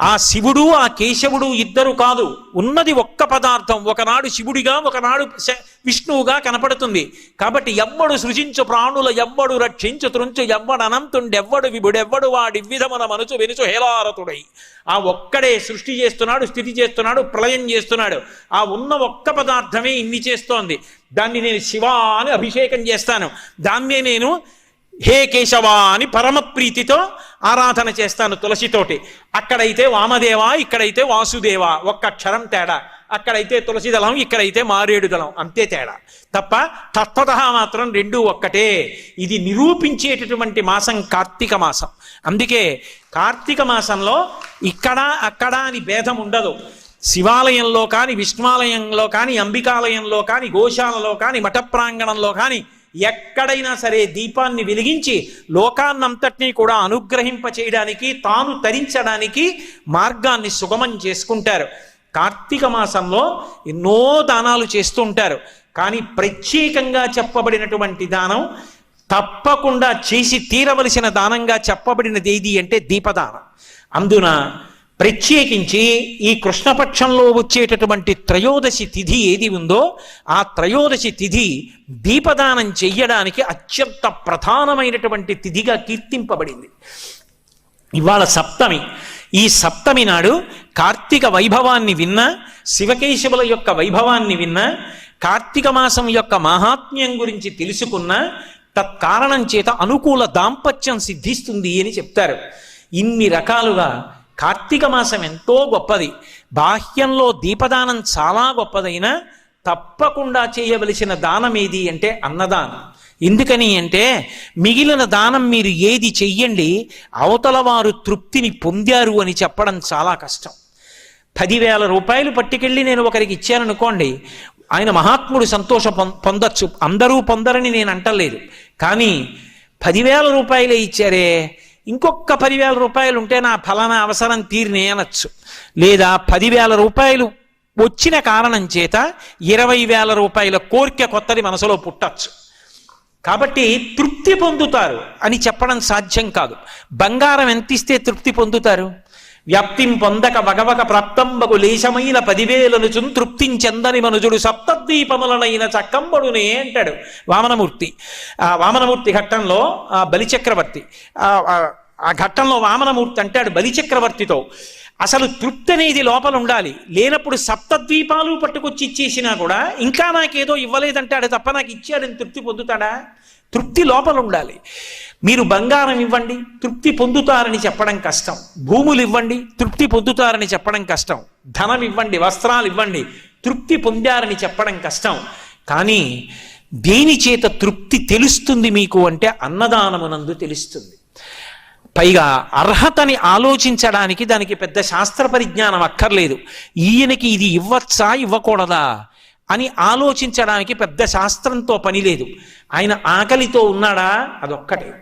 ఆ శివుడు ఆ కేశవుడు ఇద్దరు కాదు. ఉన్నది ఒక్క పదార్థం. ఒకనాడు శివుడిగా ఒకనాడు శ- విష్ణువుగా కనపడుతుంది. కాబట్టి ఎవ్వడు సృజించు ప్రాణుల ఎవ్వడు రక్షించు త్రుంచు ఎవ్వడు అనంతుండెవ్వడు విభుడెవ్వడు వాడి విధమున మనసు వెనుచు హేలారతుడై ఆ ఒక్కడే సృష్టి చేస్తున్నాడు స్థితి చేస్తున్నాడు ప్రళయం చేస్తున్నాడు. ఆ ఉన్న ఒక్క పదార్థమే ఇన్ని చేస్తోంది. దాన్ని నేను శివ అని అభిషేకం చేస్తాను. దాన్నే నేను హే కేశవ అని పరమప్రీతితో ఆరాధన చేస్తాను తులసితోటి. అక్కడైతే వామదేవ ఇక్కడైతే వాసుదేవ. ఒక్క అక్షరం తేడా. అక్కడైతే తులసి దళం ఇక్కడైతే మారేడు దళం. అంతే తేడా. తప్ప తత్వత మాత్రం రెండు ఒక్కటే. ఇది నిరూపించేటటువంటి మాసం కార్తీక మాసం. అందుకే కార్తీక మాసంలో ఇక్కడ అక్కడ అని భేదం ఉండదు. శివాలయంలో కానీ విష్ణువాలయంలో కానీ అంబికాలయంలో కానీ గోశాలలో కానీ మఠ ప్రాంగణంలో కానీ ఎక్కడైనా సరే దీపాన్ని వెలిగించి లోకాన్నంతటినీ కూడా అనుగ్రహింప చేయడానికి తాను తరించడానికి మార్గాన్ని సుగమం చేసుకుంటారు. కార్తీక మాసంలో ఎన్నో దానాలు చేస్తూ ఉంటారు. కానీ ప్రత్యేకంగా చెప్పబడినటువంటి దానం తప్పకుండా చేసి తీరవలసిన దానంగా చెప్పబడినది ఏది అంటే దీపదానం. అందున ప్రత్యేకించి ఈ కృష్ణపక్షంలో వచ్చేటటువంటి త్రయోదశి తిథి ఏది ఉందో ఆ త్రయోదశి తిథి దీపదానం చెయ్యడానికి అత్యంత ప్రధానమైనటువంటి తిథిగా కీర్తింపబడింది. ఇవాళ సప్తమి. ఈ సప్తమి నాడు కార్తీక వైభవాన్ని విన్న శివకేశవుల యొక్క వైభవాన్ని విన్న కార్తీక మాసం యొక్క మహాత్మ్యం గురించి తెలుసుకున్న తత్కారణం చేత అనుకూల దాంపత్యం సిద్ధిస్తుంది అని చెప్తారు. ఇన్ని రకాలుగా కార్తీక మాసం ఎంతో గొప్పది. బాహ్యంలో దీపదానం చాలా గొప్పదైనా తప్పకుండా చేయవలసిన దానం ఏది అంటే అన్నదానం. ఎందుకని అంటే మిగిలిన దానం మీరు ఏది చెయ్యండి అవతల వారు తృప్తిని పొందారు అని చెప్పడం చాలా కష్టం. పదివేల రూపాయలు పట్టుకెళ్ళి నేను ఒకరికి ఇచ్చాననుకోండి ఆయన మహాత్ముడు సంతోష పొందొచ్చు. అందరూ పొందరని నేను అంటలేదు. కానీ పదివేల రూపాయలే ఇచ్చారే ఇంకొక పదివేల రూపాయలు ఉంటే నా ఫలానా అవసరం తీరినే అనొచ్చు. లేదా పదివేల రూపాయలు వచ్చిన కారణం చేత ఇరవై వేల రూపాయల కోరిక కొత్తది మనసులో పుట్టచ్చు. కాబట్టి తృప్తి పొందుతారు అని చెప్పడం సాధ్యం కాదు. బంగారం ఎంత ఇస్తే తృప్తి పొందుతారు? వ్యాప్తిం పొందక వగవక ప్రాప్తంబకు లేశమైన పదివేలను చున్ తృప్తించెందని మనుజుడు సప్తద్వీపములనైన చక్కంబడునే అంటాడు వామనమూర్తి. ఆ వామనమూర్తి ఘట్టంలో ఆ బలిచక్రవర్తి ఆ ఆ ఘట్టంలో వామనమూర్తి అంటాడు బలిచక్రవర్తితో. అసలు తృప్తి అనేది లోపల ఉండాలి. లేనప్పుడు సప్తద్వీపాలు పట్టుకొచ్చి ఇచ్చేసినా కూడా ఇంకా నాకేదో ఇవ్వలేదంటాడు తప్ప నాకు ఇచ్చాడని తృప్తి పొందుతాడా? తృప్తి లోపల ఉండాలి. మీరు బంగారం ఇవ్వండి తృప్తి పొందుతారని చెప్పడం కష్టం. భూములు ఇవ్వండి తృప్తి పొందుతారని చెప్పడం కష్టం. ధనం ఇవ్వండి వస్త్రాలు ఇవ్వండి తృప్తి పొందారని చెప్పడం కష్టం. కానీ దేని చేత తృప్తి తెలుస్తుంది మీకు అంటే అన్నదానమునందు తెలుస్తుంది. పైగా అర్హతని ఆలోచించడానికి దానికి పెద్ద శాస్త్ర పరిజ్ఞానం అక్కర్లేదు. ఈయనకి ఇది ఇవ్వచ్చా ఇవ్వకూడదా? అని ఆలోచించడానికి పెద్ద శాస్త్రంతో పని లేదు. ఆయన ఆకలితో ఉన్నాడా? అదొక్కటే.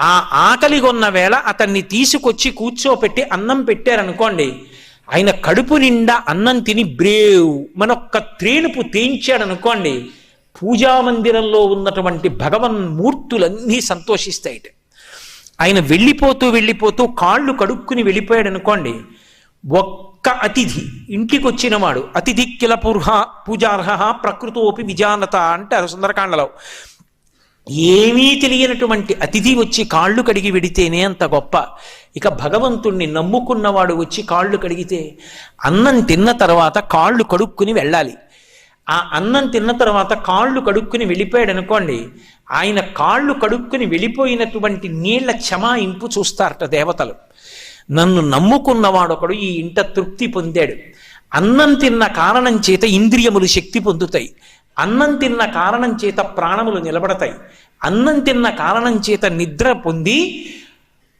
ఆ ఆకలి కొన్న వేళ అతన్ని తీసుకొచ్చి కూర్చోపెట్టి అన్నం పెట్టారనుకోండి ఆయన కడుపు నిండా అన్నం తిని బ్రేవ్ మనొక్క త్రేణుపు తేంచాడనుకోండి పూజా మందిరంలో ఉన్నటువంటి భగవన్మూర్తులన్నీ సంతోషిస్తాయిట. ఆయన వెళ్ళిపోతూ వెళ్ళిపోతూ కాళ్ళు కడుక్కుని వెళ్ళిపోయాడు అనుకోండి ఒక్క అతిథి ఇంటికి వచ్చినవాడు అతిథి కిల పుర్హ పూజార్హ ప్రకృతోపి విజానత అంటారు సుందరకాండలో. ఏమీ తెలియనటువంటి అతిథి వచ్చి కాళ్ళు కడిగి వెడితేనే అంత గొప్ప. ఇక భగవంతుణ్ణి నమ్ముకున్నవాడు వచ్చి కాళ్ళు కడిగితే అన్నం తిన్న తర్వాత కాళ్ళు కడుక్కుని వెళ్ళాలి. ఆ అన్నం తిన్న తర్వాత కాళ్ళు కడుక్కుని వెళ్ళిపోయాడు అనుకోండి ఆయన కాళ్ళు కడుక్కుని వెళ్ళిపోయినటువంటి నీళ్ళ క్షమాయింపు చూస్తారట దేవతలు. నన్ను నమ్ముకున్నవాడొకడు ఈ ఇంట తృప్తి పొందాడు. అన్నం తిన్న కారణం చేత ఇంద్రియములు శక్తి పొందుతాయి. అన్నం తిన్న కారణం చేత ప్రాణములు నిలబడతాయి. అన్నం తిన్న కారణం చేత నిద్ర పొంది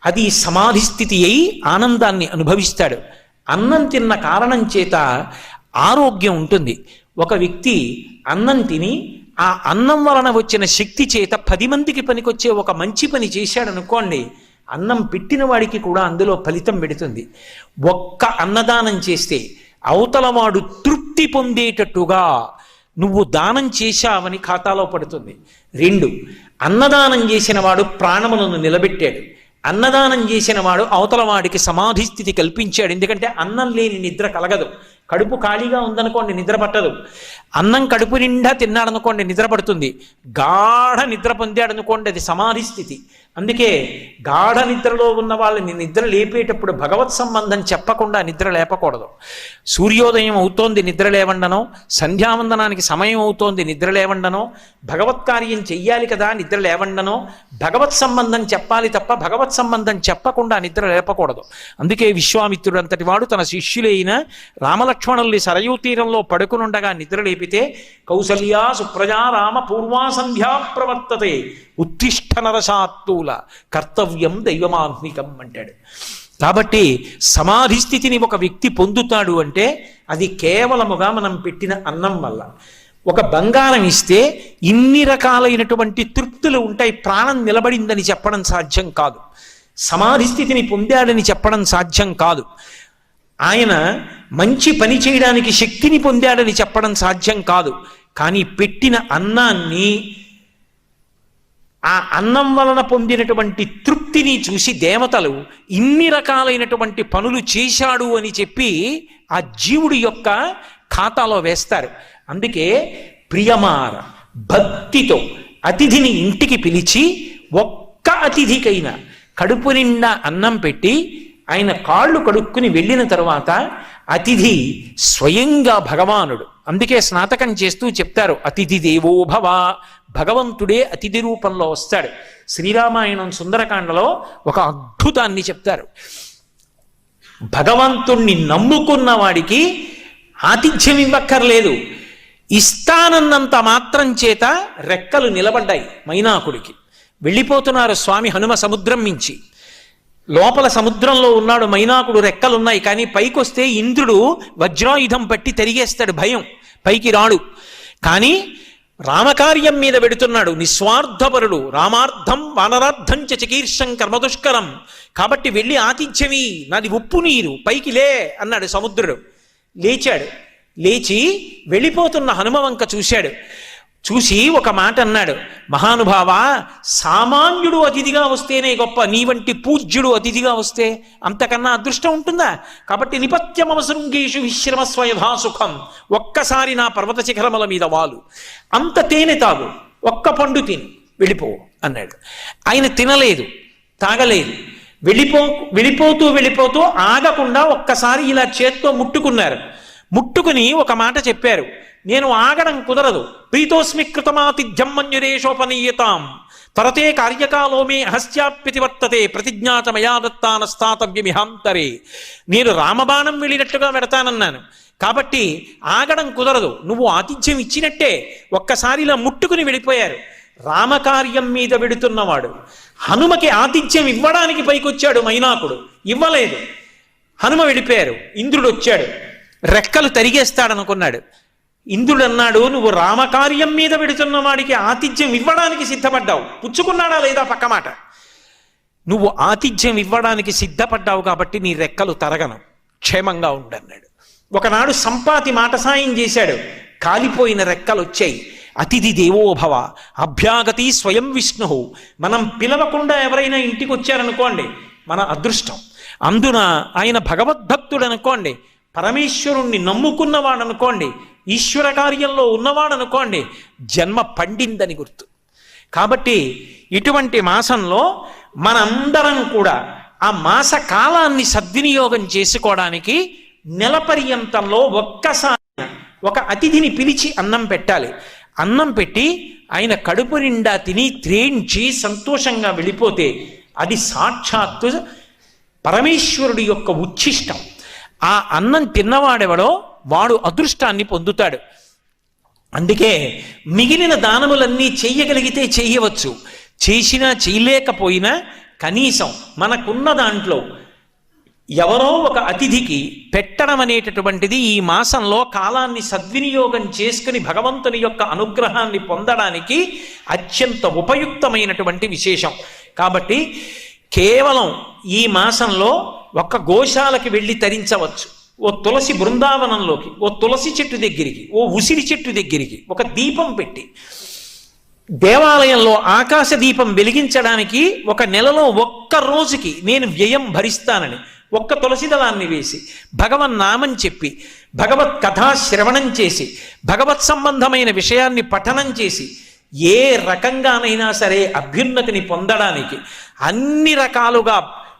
అది సమాధి స్థితి అయి ఆనందాన్ని అనుభవిస్తాడు. అన్నం తిన్న కారణం చేత ఆరోగ్యం ఉంటుంది. ఒక వ్యక్తి అన్నం తిని ఆ అన్నం వలన వచ్చిన శక్తి చేత పది మందికి పనికొచ్చే ఒక మంచి పని చేశాడనుకోండి అన్నం పెట్టిన వాడికి కూడా అందులో ఫలితం పెడుతుంది ఒక్క అన్నదానం చేస్తే అవతలవాడు తృప్తి పొందేటట్టుగా నువ్వు దానం చేశావని ఖాతాలో పడుతుంది. రెండు అన్నదానం చేసిన వాడు ప్రాణములను నిలబెట్టాడు. అన్నదానం చేసిన వాడు అవతల వాడికి సమాధి స్థితి కల్పించాడు. ఎందుకంటే అన్నం లేని నిద్ర కలగదు. కడుపు ఖాళీగా ఉందనుకోండి నిద్ర పట్టదు. అన్నం కడుపు నిండా తిన్నాడనుకోండి నిద్ర పడుతుంది. గాఢ నిద్ర పొందాడనుకోండి అది సమాధి స్థితి. అందుకే గాఢ నిద్రలో ఉన్న వాళ్ళని నిద్ర లేపేటప్పుడు భగవత్ సంబంధం చెప్పకుండా నిద్ర లేపకూడదు. సూర్యోదయం అవుతోంది నిద్ర లేవండనో సంధ్యావందనానికి సమయం అవుతోంది నిద్ర లేవండనో భగవత్ కార్యం చెయ్యాలి కదా నిద్ర లేవండనో భగవత్ సంబంధం చెప్పాలి తప్ప భగవత్ సంబంధం చెప్పకుండా నిద్ర లేపకూడదు. అందుకే విశ్వామిత్రుడు అంతటి వాడు తన శిష్యులైన రామల లక్ష్మణుల్ని సరయూ తీరంలో పడుకునుండగా నిద్ర లేపితే కౌసల్యా సుప్రజా రామ పూర్వాసంధ్యా ప్రవర్తతే. ఉత్తిష్ట నరసాత్తుల కర్తవ్యం దైవమాత్మికం అంటాడు. కాబట్టి సమాధి స్థితిని ఒక వ్యక్తి పొందుతాడు అంటే అది కేవలముగా మనం పెట్టిన అన్నం వల్ల. ఒక బంగారం ఇస్తే ఇన్ని రకాలైనటువంటి తృప్తులు ఉంటాయి ప్రాణం నిలబడిందని చెప్పడం సాధ్యం కాదు. సమాధి స్థితిని పొందాడని చెప్పడం సాధ్యం కాదు. ఆయన మంచి పని చేయడానికి శక్తిని పొందాడని చెప్పడం సాధ్యం కాదు. కానీ పెట్టిన అన్నాన్ని ఆ అన్నం వలన పొందినటువంటి తృప్తిని చూసి దేవతలు ఇన్ని రకాలైనటువంటి పనులు చేశాడు అని చెప్పి ఆ జీవుడి యొక్క ఖాతాలో వేస్తారు. అందుకే ప్రియమార భక్తితో అతిథిని ఇంటికి పిలిచి ఒక్క అతిథికైనా కడుపు నిండా అన్నం పెట్టి ఆయన కాళ్ళు కడుక్కుని వెళ్ళిన తరువాత అతిథి స్వయంగా భగవానుడు. అందుకే స్నాతకం చేస్తూ చెప్తారు అతిథి దేవోభవ భగవంతుడే అతిథి రూపంలో వస్తాడు. శ్రీరామాయణం సుందరకాండలో ఒక అద్భుతాన్ని చెప్తారు. భగవంతుణ్ణి నమ్ముకున్న వాడికి ఆతిథ్యం ఇవ్వక్కర్లేదు. ఇస్తానన్నంత మాత్రం చేత రెక్కలు నిలబడ్డాయి మైనాకుడికి. వెళ్ళిపోతున్నారు స్వామి హనుమ సముద్రం మించి. లోపల సముద్రంలో ఉన్నాడు మైనాకుడు రెక్కలున్నాయి కానీ పైకొస్తే ఇంద్రుడు వజ్రాయుధం పట్టి తెరిగేస్తాడు భయం. పైకి రాడు. కానీ రామకార్యం మీద పెడుతున్నాడు నిస్వార్థపరుడు. రామార్థం వానరార్థం చ చికీర్షం కర్మదుష్కరం. కాబట్టి వెళ్ళి ఆతిథ్యమి నాది ఉప్పు నీరు పైకి లే అన్నాడు సముద్రుడు. లేచాడు. లేచి వెళ్ళిపోతున్న హనుమవంక చూశాడు. చూసి ఒక మాట అన్నాడు మహానుభావ సామాన్యుడు అతిథిగా వస్తేనే గొప్ప నీ వంటి పూజ్యుడు అతిథిగా వస్తే అంతకన్నా అదృష్టం ఉంటుందా? కాబట్టి నిపత్యమవసృంగేషు విశ్రమస్వ యథా సుఖం ఒక్కసారి నా పర్వత శిఖరముల మీద వాలు. అంత తేనె తాగు ఒక్క పండు తిని వెళ్ళిపో అన్నాడు. ఆయన తినలేదు తాగలేదు. వెళ్ళిపో వెళ్ళిపోతూ వెళ్ళిపోతూ ఆగకుండా ఒక్కసారి ఇలా చేత్తో ముట్టుకున్నారు. ముట్టుకుని ఒక మాట చెప్పారు నేను ఆగడం కుదరదు. ప్రీతోస్మి కృతమాతిథ్యం మంజురేషోపనీయతాం తరతే కార్యకాలో మే అహస్యాప్యతి వర్తతే ప్రతిజ్ఞాత మయా దత్తానస్థాతవ్యమిహాంతరే నేను రామబాణం వెళ్ళినట్టుగా పెడతానన్నాను. కాబట్టి ఆగడం కుదరదు. నువ్వు ఆతిథ్యం ఇచ్చినట్టే ఒక్కసారి ఇలా ముట్టుకుని వెళ్ళిపోయారు. రామకార్యం మీద వెడుతున్నవాడు. హనుమకి ఆతిథ్యం ఇవ్వడానికి పైకొచ్చాడు మైనాకుడు. ఇవ్వలేదు. హనుమ వెళ్ళిపోయారు. ఇంద్రుడు వచ్చాడు రెక్కలు తరిగేస్తాడనుకున్నాడు. ఇంద్రుడన్నాడు నువ్వు రామకార్యం మీద పెడుతున్న వాడికి ఆతిథ్యం ఇవ్వడానికి సిద్ధపడ్డావు. పుచ్చుకున్నాడా లేదా పక్క మాట? నువ్వు ఆతిథ్యం ఇవ్వడానికి సిద్ధపడ్డావు కాబట్టి నీ రెక్కలు తరగను. క్షేమంగా ఉండన్నాడు. ఒకనాడు సంపాతి మాట సాయం చేశాడు. కాలిపోయిన రెక్కలు వచ్చాయి. అతిథి దేవోభవ అభ్యాగతి స్వయం విష్ణు మనం పిలవకుండా ఎవరైనా ఇంటికి వచ్చారనుకోండి మన అదృష్టం. అందున ఆయన భగవద్భక్తుడు అనుకోండి పరమేశ్వరుణ్ణి నమ్ముకున్నవాడు అనుకోండి ఈశ్వర కార్యంలో ఉన్నవాడు అనుకోండి జన్మ పండిందని గుర్తు. కాబట్టి ఇటువంటి మాసంలో మనందరం కూడా ఆ మాస కాలాన్ని సద్వినియోగం చేసుకోవడానికి నెల పర్యంతంలో ఒక్కసారి ఒక అతిథిని పిలిచి అన్నం పెట్టాలి. అన్నం పెట్టి ఆయన కడుపు నిండా తిని త్రేంచి సంతోషంగా వెళ్ళిపోతే అది సాక్షాత్తు పరమేశ్వరుడి యొక్క ఉచ్ఛిష్టం ఆ అన్నం తిన్నవాడెవడో? వాడు అదృష్టాన్ని పొందుతాడు. అందుకే మిగిలిన దానములన్నీ చెయ్యగలిగితే చెయ్యవచ్చు చేసినా చేయలేకపోయినా కనీసం మనకున్న దాంట్లో ఎవరో ఒక అతిథికి పెట్టడం అనేటటువంటిది ఈ మాసంలో కాలాన్ని సద్వినియోగం చేసుకుని భగవంతుని యొక్క అనుగ్రహాన్ని పొందడానికి అత్యంత ఉపయుక్తమైనటువంటి విశేషం. కాబట్టి కేవలం ఈ మాసంలో ఒక్క గోశాలకి వెళ్ళి తరించవచ్చు. ఓ తులసి బృందావనంలోకి ఓ తులసి చెట్టు దగ్గరికి ఓ ఉసిరి చెట్టు దగ్గరికి ఒక దీపం పెట్టి దేవాలయంలో ఆకాశ దీపం వెలిగించడానికి ఒక నెలలో ఒక్క రోజుకి నేను వ్యయం భరిస్తానని ఒక్క తులసి దళాన్ని వేసి భగవన్ నామం చెప్పి భగవత్ కథా శ్రవణం చేసి భగవత్ సంబంధమైన విషయాన్ని పఠనం చేసి ఏ రకంగానైనా సరే అభ్యున్నతిని పొందడానికి అన్ని రకాలుగా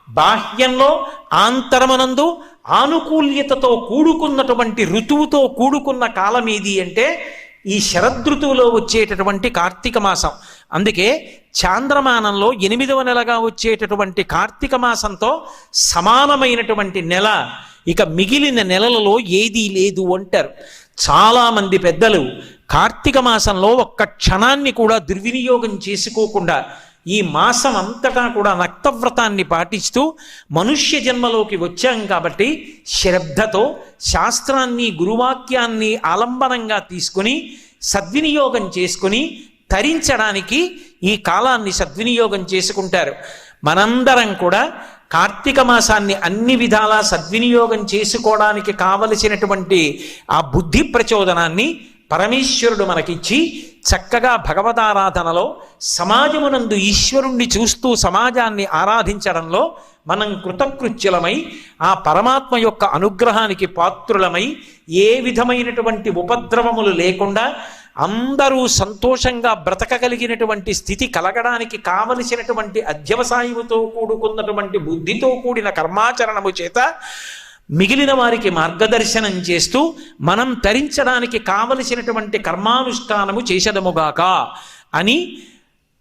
బాహ్యంలో ఆంతరమనందు ఆనుకూల్యతతో కూడుకున్నటువంటి ఋతువుతో కూడుకున్న కాలం ఏది అంటే ఈ శరదృతువులో వచ్చేటటువంటి కార్తీక మాసం. అందుకే చాంద్రమానంలో ఎనిమిదవ నెలగా వచ్చేటటువంటి కార్తీక మాసంతో సమానమైనటువంటి నెల. ఇక మిగిలిన నెలలలో ఏదీ లేదు అంటారు. చాలామంది పెద్దలు కార్తీక మాసంలో ఒక్క క్షణాన్ని కూడా దుర్వినియోగం చేసుకోకుండా ఈ మాసం అంతటా కూడా నక్తవ్రతాన్ని పాటిస్తూ మనుష్య జన్మలోకి వచ్చాం కాబట్టి శ్రద్ధతో శాస్త్రాన్ని గురువాక్యాన్ని ఆలంబనంగా తీసుకుని సద్వినియోగం చేసుకుని తరించడానికి ఈ కాలాన్ని సద్వినియోగం చేసుకుంటారు. మనందరం కూడా కార్తీక మాసాన్ని అన్ని విధాలా సద్వినియోగం చేసుకోవడానికి కావలసినటువంటి ఆ బుద్ధి ప్రచోదనాన్ని పరమేశ్వరుడు మనకిచ్చి చక్కగా భగవదారాధనలో సమాజమునందు ఈశ్వరుణ్ణి చూస్తూ సమాజాన్ని ఆరాధించడంలో మనం కృతకృత్యులమై ఆ పరమాత్మ యొక్క అనుగ్రహానికి పాత్రులమై ఏ విధమైనటువంటి ఉపద్రవములు లేకుండా అందరూ సంతోషంగా బ్రతకగలిగినటువంటి స్థితి కలగడానికి కావలసినటువంటి అధ్యవసాయముతో కూడుకున్నటువంటి బుద్ధితో కూడిన కర్మాచరణము చేత మిగిలిన వారికి మార్గదర్శనం చేస్తూ మనం తరించడానికి కావలసినటువంటి కర్మానుష్ఠానము చేసదముగాక అని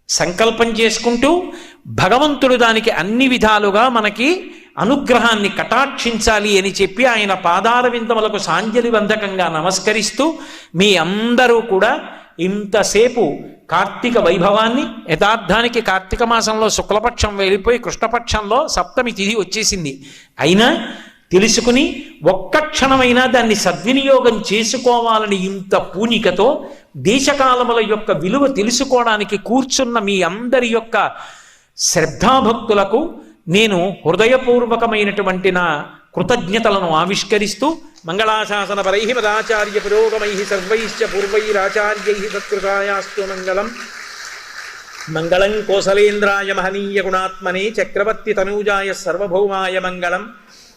సంకల్పం చేసుకుంటూ భగవంతుడు దానికి అన్ని విధాలుగా మనకి అనుగ్రహాన్ని కటాక్షించాలి అని చెప్పి ఆయన పాదాల విందములకు సాంజలి వందకంగా నమస్కరిస్తూ మీ అందరూ కూడా ఇంతసేపు కార్తీక వైభవాన్ని యథార్థానికి కార్తీక మాసంలో శుక్లపక్షం వెళ్ళిపోయి కృష్ణపక్షంలో సప్తమి తిథి వచ్చేసింది. అయినా తెలుసుకుని ఒక్క క్షణమైనా దాన్ని సద్వినియోగం చేసుకోవాలని ఇంత పూనికతో దేశకాలముల యొక్క విలువ తెలుసుకోవడానికి కూర్చున్న మీ అందరి యొక్క శ్రద్ధాభక్తులకు నేను హృదయపూర్వకమైనటువంటి నా కృతజ్ఞతలను ఆవిష్కరిస్తూ మంగళాశాసన పరై మదాచార్య పురోగమై సర్వైశ్చ పూర్వైరాచార్యై సత్కృతాయాస్తు మంగళం. మంగళం కోసలేంద్రాయ మహనీయ గుణాత్మనే చక్రవర్తి తనూజాయ సర్వభౌమాయ మంగళం.